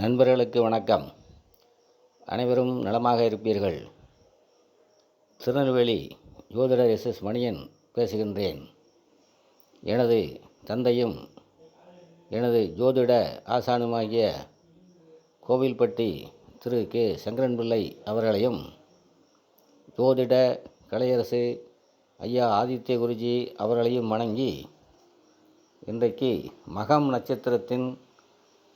நண்பர்களுக்கு வணக்கம். அனைவரும் நலமாக இருப்பீர்கள். திருநெல்வேலி ஜோதிடர் எஸ். எஸ். மணியன் பேசுகின்றேன். எனது தந்தையும் எனது ஜோதிட ஆசானுமாகிய கோவில்பட்டி திரு. கே. சங்கரன்பிள்ளை அவர்களையும் ஜோதிட கலையரசு ஐயா ஆதித்ய குருஜி அவர்களையும் வணங்கி இன்றைக்கு மகம் நட்சத்திரத்தின்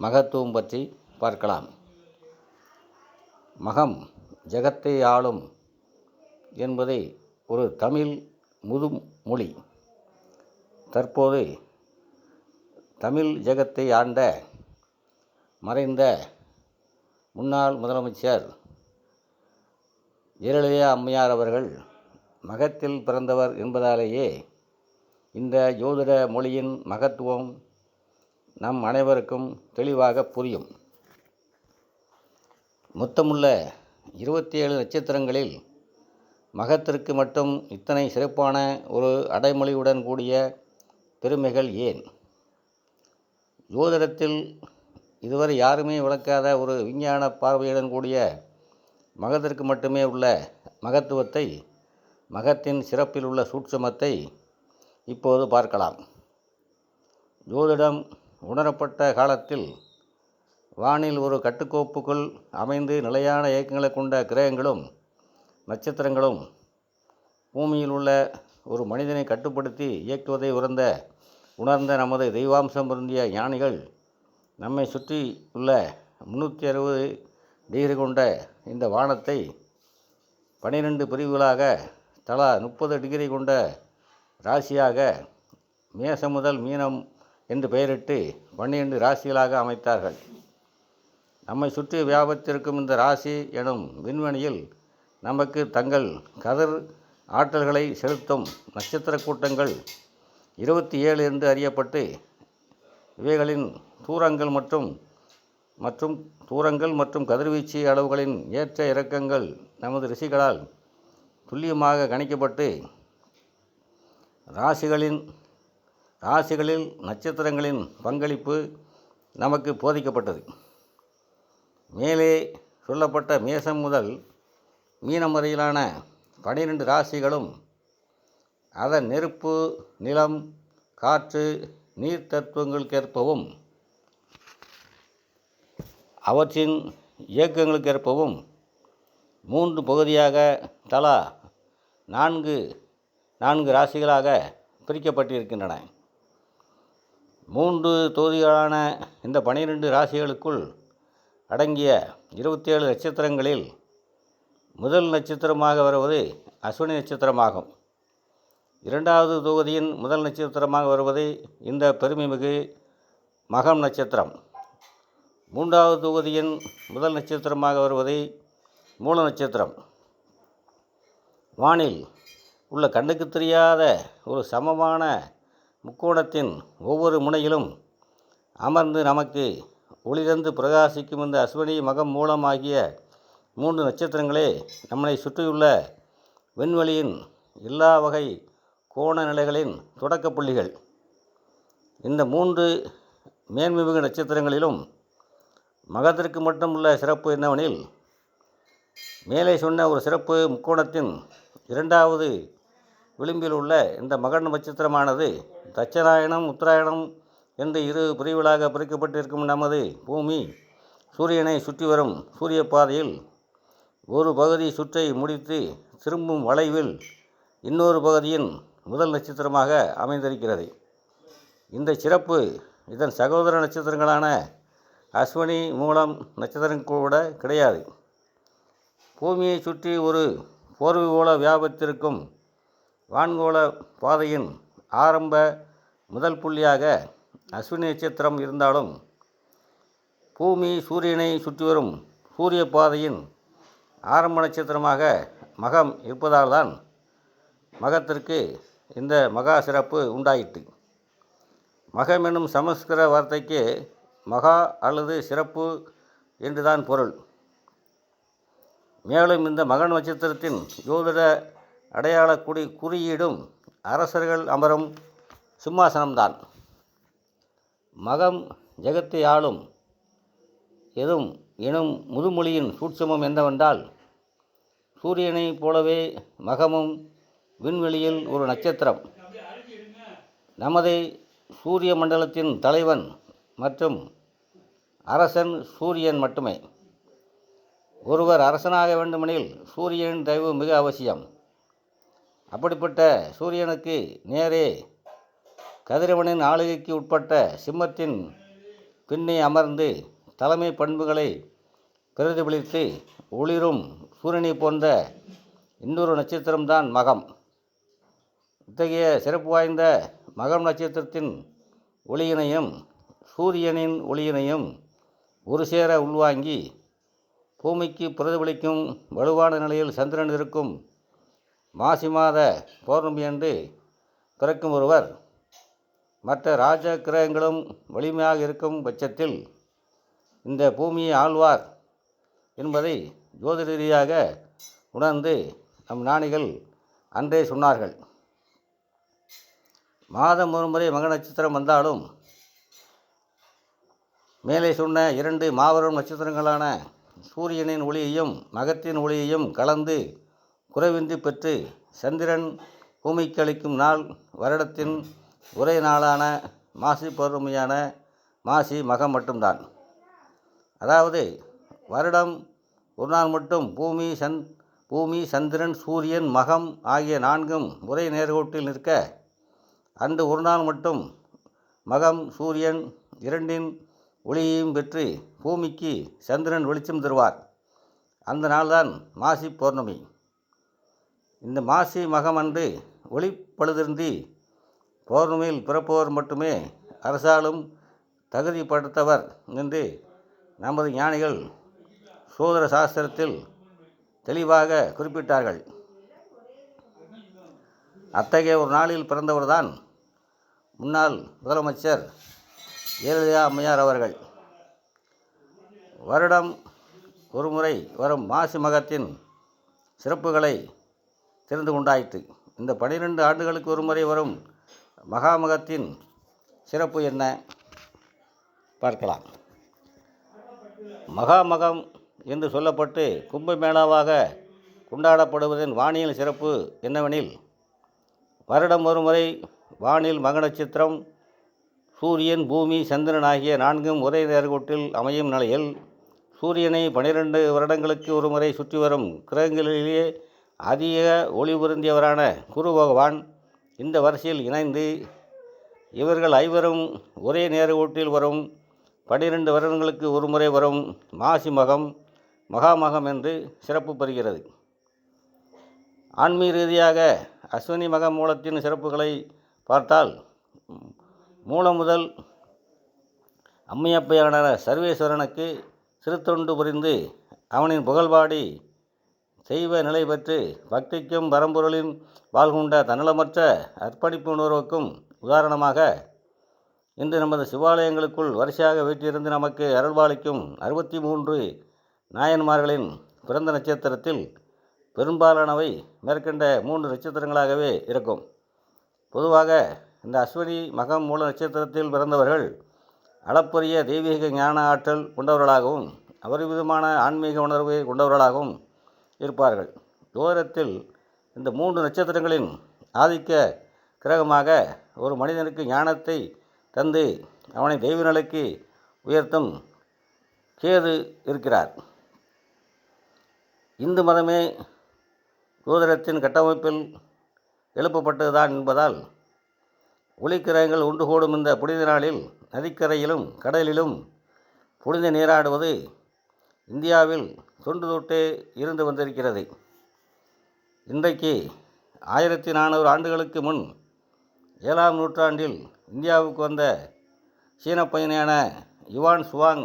மகத்துவம் பற்றி பார்க்கலாம். மகம் ஜெகத்தை ஆளும் என்பதை ஒரு தமிழ் முதுமொழி தற்போது தமிழ் ஜெகத்தை ஆண்ட மறைந்த முன்னாள் முதலமைச்சர் ஜெயலலிதா அம்மையார் அவர்கள் மகத்தில் பிறந்தவர் என்பதாலேயே இந்த ஜோதிட மொழியின் மகத்துவம் நம் அனைவருக்கும் தெளிவாக புரியும். மொத்தமுள்ள இருபத்தி ஏழு நட்சத்திரங்களில் மகத்திற்கு மட்டும் இத்தனை சிறப்பான ஒரு அடைமொழியுடன் கூடிய பெருமைகள் ஏன்? ஜோதிடத்தில் இதுவரை யாருமே விளக்காத ஒரு விஞ்ஞான பார்வையுடன் கூடிய மகத்திற்கு மட்டுமே உள்ள மகத்துவத்தை மகத்தின் சிறப்பில் உள்ள சூட்சமத்தை இப்போது பார்க்கலாம். ஜோதிடம் உணரப்பட்ட காலத்தில் வானில் ஒரு கட்டுக்கோப்புக்குள் அமைந்து நிலையான இயக்கங்களை கொண்ட கிரகங்களும் நட்சத்திரங்களும் பூமியில் உள்ள ஒரு மனிதனை கட்டுப்படுத்தி இயக்குவதை உறந்த உணர்ந்த நமது தெய்வாம்சம் பொருந்திய ஞானிகள் நம்மை சுற்றி உள்ள முந்நூற்றி அறுபது டிகிரி கொண்ட இந்த வானத்தை பனிரெண்டு பிரிவுகளாக தலா முப்பது டிகிரி கொண்ட ராசியாக மேசம் முதல் மீனம் என்று பெயரிட்டு பன்னிரண்டு ராசிகளாக அமைத்தார்கள். நம்மை சுற்றி வியாபத்திருக்கும் இந்த ராசி எனும் விண்வெளியில் நமக்கு தங்கள் கதிர் ஆற்றல்களை செலுத்தும் நட்சத்திர கூட்டங்கள் இருபத்தி ஏழு என்று அறியப்பட்டு இவைகளின் தூரங்கள் மற்றும் மற்றும் தூரங்கள் மற்றும் கதிர்வீச்சு அளவுகளின் ஏற்ற இறக்கங்கள் நமது ரிஷிகளால் துல்லியமாக கணிக்கப்பட்டு ராசிகளின் ராசிகளில் நட்சத்திரங்களின் பங்களிப்பு நமக்கு போதிக்கப்பட்டது. மேலே சொல்லப்பட்ட மேசம் முதல் மீனம் வரையிலான பனிரெண்டு ராசிகளும் அதன் நெருப்பு நிலம் காற்று நீர் தத்துவங்களுக்கேற்பவும் அவற்றின் இயக்கங்களுக்கேற்பவும் மூன்று பகுதியாக தலா நான்கு நான்கு ராசிகளாக பிரிக்கப்பட்டிருக்கின்றன. மூன்று தொகுதிகளான இந்த பனிரெண்டு ராசிகளுக்குள் அடங்கிய இருபத்தி ஏழு நட்சத்திரங்களில் முதல் நட்சத்திரமாக வருவது அஸ்வினி நட்சத்திரமாகும். இரண்டாவது தொகுதியின் முதல் நட்சத்திரமாக வருவது இந்த பெருமைமிகு மகம் நட்சத்திரம். மூன்றாவது தொகுதியின் முதல் நட்சத்திரமாக வருவது மூல நட்சத்திரம். வானில் உள்ள கண்ணுக்கு தெரியாத ஒரு சமமான முக்கோணத்தின் ஒவ்வொரு முனையிலும் அமர்ந்து நமக்கு ஒளிதந்து பிரகாசிக்கும் இந்த அஸ்வினி மகம் மூலமாகிய மூன்று நட்சத்திரங்களே நம்மை சுற்றியுள்ள விண்வெளியின் எல்லா வகை கோண நிலைகளின் தொடக்க புள்ளிகள். இந்த மூன்று மேன்மிகு நட்சத்திரங்களிலும் மகத்திற்கு மட்டும் உள்ள சிறப்பு என்னவெனில் மேலே சொன்ன ஒரு சிறப்பு முக்கோணத்தின் இரண்டாவது விளிம்பில் உள்ள இந்த மகன் நட்சத்திரமானது தட்சநாயனம் உத்தராயணம் என்று இரு பிரிவுகளாக பிரிக்கப்பட்டிருக்கும் நமது பூமி சூரியனை சுற்றி வரும் சூரிய பாதையில் ஒரு பகுதி சுற்றை முடித்து திரும்பும் வளைவில் இன்னொரு பகுதியின் முதல் நட்சத்திரமாக அமைந்திருக்கிறது. இந்த சிறப்பு இதன் சகோதர நட்சத்திரங்களான அஸ்வினி மூலம் நட்சத்திரம் கூட கிடையாது. பூமியை சுற்றி ஒரு போர்வை வியாபத்திற்கும் வான்கோள பாதையின் ஆரம்ப முதல் புள்ளியாக அஸ்வினி நட்சத்திரம் இருந்தாலும் பூமி சூரியனை சுற்றி வரும் சூரிய பாதையின் ஆரம்ப நட்சத்திரமாக மகம் இருப்பதால் தான் மகத்திற்கு இந்த மகா சிறப்பு உண்டாயிற்று. மகம் என்னும் சமஸ்கிருத வார்த்தைக்கு மகா அல்லது சிறப்பு என்றுதான் பொருள். மேலும் இந்த மகன் நட்சத்திரத்தின் ஜோதிட அடையாள குடி குறியீடும் அரசர்கள் அமரும் சிம்மாசனம்தான். மகம் ஜெகத்தை ஆளும் எதும் எனும் முதுமொழியின் சூட்சமம் என்னவென்றால் சூரியனைப் போலவே மகமும் விண்வெளியில் ஒரு நட்சத்திரம். நமது சூரிய மண்டலத்தின் தலைவன் மற்றும் அரசன் சூரியன் மட்டுமே. ஒருவர் அரசனாக வேண்டுமெனில் சூரியனின் தயவு மிக அவசியம். அப்படிப்பட்ட சூரியனுக்கு நேரே கதிரவனின் ஆளுகைக்கு உட்பட்ட சிம்மத்தின் பின்னே அமர்ந்து தலைமை பண்புகளை பிரதிபலித்து ஒளிரும் சூரியனை போன்ற இன்னொரு நட்சத்திரம்தான் மகம். இத்தகைய சிறப்பு வாய்ந்த மகம் நட்சத்திரத்தின் ஒளியினையும் சூரியனின் ஒளியினையும் ஒரு சேர உள்வாங்கி பூமிக்கு பிரதிபலிக்கும் வலுவான நிலையில் சந்திரன் இருக்கும் மாசி மாத பௌர்ணமி அன்று பிறக்கும் ஒருவர். மற்ற ராஜ கிரகங்களும் வலிமையாக இருக்கும் பட்சத்தில் இந்த பூமியை ஆழ்வார் என்பதை ஜோதிட ரீதியாக உணர்ந்து நம் ஞானிகள் அன்றே சொன்னார்கள். மாதம் ஒரு முறை மக நட்சத்திரம் வந்தாலும் மேலே சொன்ன இரண்டு மாபெரும் நட்சத்திரங்களான சூரியனின் ஒளியையும் மகத்தின் ஒளியையும் கலந்து குறைவின்றி பெற்று சந்திரன் பூமிக்கு அளிக்கும் நாள் வருடத்தின் ஒரே நாளான மாசி பௌர்ணமியான மாசி மகம் மட்டும்தான். அதாவது வருடம் ஒரு நாள் மட்டும் பூமி சந் பூமி சந்திரன் சூரியன் மகம் ஆகிய நான்கும் ஒரே நேர்கோட்டில் நிற்க அன்று ஒரு நாள் மட்டும் மகம் சூரியன் இரண்டின் ஒளியையும் பெற்று பூமிக்கு சந்திரன் வெளிச்சம் தருவார். அந்த நாள்தான் மாசி பௌர்ணமி. இந்த மாசி மகம் அன்று ஒளிப்பழுதிருந்தி பௌர்ணமியில் பிறப்பவர் மட்டுமே அரசாலும் தகுதிப்படுத்தவர் என்று நமது ஞானிகள் சோதர சாஸ்திரத்தில் தெளிவாக குறிப்பிட்டார்கள். அத்தகைய ஒரு நாளில் பிறந்தவர்தான் முன்னாள் முதலமைச்சர் ஜெயலலிதா அம்மையார் அவர்கள். வருடம் ஒருமுறை வரும் மாசி மகத்தின் சிறப்புகளை தெரிந்து கொண்டாயிற்று. இந்த பனிரெண்டு ஆண்டுகளுக்கு ஒருமுறை வரும் மகாமகத்தின் சிறப்பு என்ன? பார்க்கலாம். மகாமகம் என்று சொல்லப்பட்டு கும்பமேளாவாக கொண்டாடப்படுவதன் வானியல் சிறப்பு என்னவெனில் வருடம் ஒருமுறை வானில் மக நட்சத்திரம் சூரியன் பூமி சந்திரன் ஆகிய நான்கும் ஒரே நேர்கோட்டில் அமையும் நிலையில் சூரியனை பனிரெண்டு வருடங்களுக்கு ஒருமுறை சுற்றி வரும் கிரகங்களிலேயே அதிக ஒளி பொருந்தியவரான குரு பகவான் இந்த வரிசையில் இணைந்து இவர்கள் ஐவரும் ஒரே நேர ஓட்டில் வரும். பனிரெண்டு வருடங்களுக்கு ஒரு முறை வரும் மாசி மகம் மகாமகம் என்று சிறப்பு பெறுகிறது. ஆன்மீக ரீதியாக அஸ்வினி மக மூலத்தின் சிறப்புகளை பார்த்தால் மூலம் முதல் அம்மையப்பையான சர்வேஸ்வரனுக்கு சிறுத்தொண்டு புரிந்து அவனின் புகழ்பாடி செய்வ நிலை பெற்று பக்திக்கும் பரம்பொருளின் வாழ்கொண்ட தன்னலமற்ற அர்ப்பணிப்பு உணர்வுக்கும் உதாரணமாக இன்று நமது சிவாலயங்களுக்குள் வரிசையாக வீட்டிலிருந்து நமக்கு அருள்வாளிக்கும் அறுபத்தி மூன்று நாயன்மார்களின் பிறந்த நட்சத்திரத்தில் பெரும்பாலானவை மேற்கண்ட மூன்று நட்சத்திரங்களாகவே இருக்கும். பொதுவாக இந்த அஸ்வினி மகம் மூல நட்சத்திரத்தில் பிறந்தவர்கள் அளப்பரிய தெய்வீக ஞான ஆற்றல் கொண்டவர்களாகவும் அபரிவிதமான ஆன்மீக உணர்வை கொண்டவர்களாகவும் இருப்பார்கள். ஜோதிடத்தில் இந்த மூன்று நட்சத்திரங்களின் ஆதிக்க கிரகமாக ஒரு மனிதனுக்கு ஞானத்தை தந்து அவனை தெய்வ நிலைக்கு உயர்த்தும் கேது இருக்கிறார். இந்து மதமே ஜோதிடத்தின் கட்டமைப்பில் எழுப்பப்பட்டதுதான் என்பதால் ஒளிக்கிரகங்கள் ஒன்று கூடும் இந்த புனித நாளில் நதிக்கரையிலும் கடலிலும் புனித நீராடுவது இந்தியாவில் தொன்று தொட்டே இருந்து வந்திருக்கிறது. இன்றைக்கு ஆயிரத்தி நானூறு ஆண்டுகளுக்கு முன் ஏழாம் நூற்றாண்டில் இந்தியாவுக்கு வந்த சீன பயணியான யுவான் சுவாங்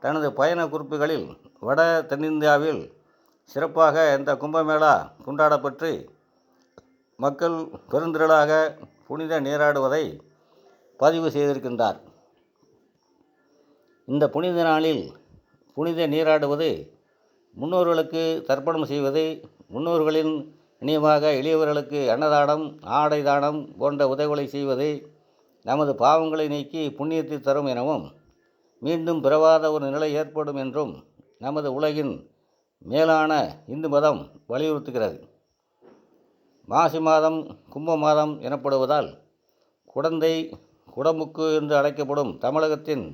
தனது பயண குறிப்புகளில் வட தென்னிந்தியாவில் சிறப்பாக இந்த கும்பமேளா கொண்டாடப்பட்டு மக்கள் பெருந்திரளாக புனித நீராடுவதை பதிவு செய்திருக்கின்றார். இந்த புனித நாளில் புனித நீராடுவது முன்னோர்களுக்கு தர்ப்பணம் செய்வது முன்னோர்களின் நினைவாக எளியவர்களுக்கு அன்னதானம் ஆடை தானம் போன்ற உதவிகளை செய்வது நமது பாவங்களை நீக்கி புண்ணியத்தை தரும் எனவும் மீண்டும் பிறவாத ஒரு நிலை ஏற்படும் என்றும் நமது உலகின் மேலான இந்து மதம் வலியுறுத்துகிறது. மாசி மாதம் கும்ப மாதம் எனப்படுவதால் குடந்தை குடமுக்கு என்று அழைக்கப்படும் தமிழகத்தின்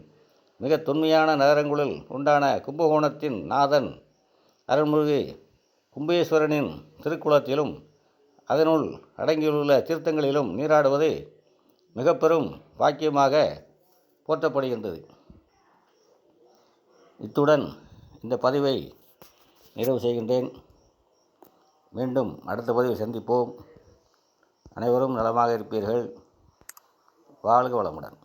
மிக தொன்மையான நகரங்களுள் உண்டான கும்பகோணத்தின் நாதன் அருள்மிகு கும்பேஸ்வரனின் திருக்குளத்திலும் அதனுள் அடங்கியுள்ள தீர்த்தங்களிலும் நீராடுவது மிக பெரும் பாக்கியமாக போற்றப்படுகின்றது. இத்துடன் இந்த பதிவை நிறைவு செய்கின்றேன். மீண்டும் அடுத்த பதிவில் சந்திப்போம். அனைவரும் நலமாக இருப்பீர்கள். வாழ்க வளமுடன்.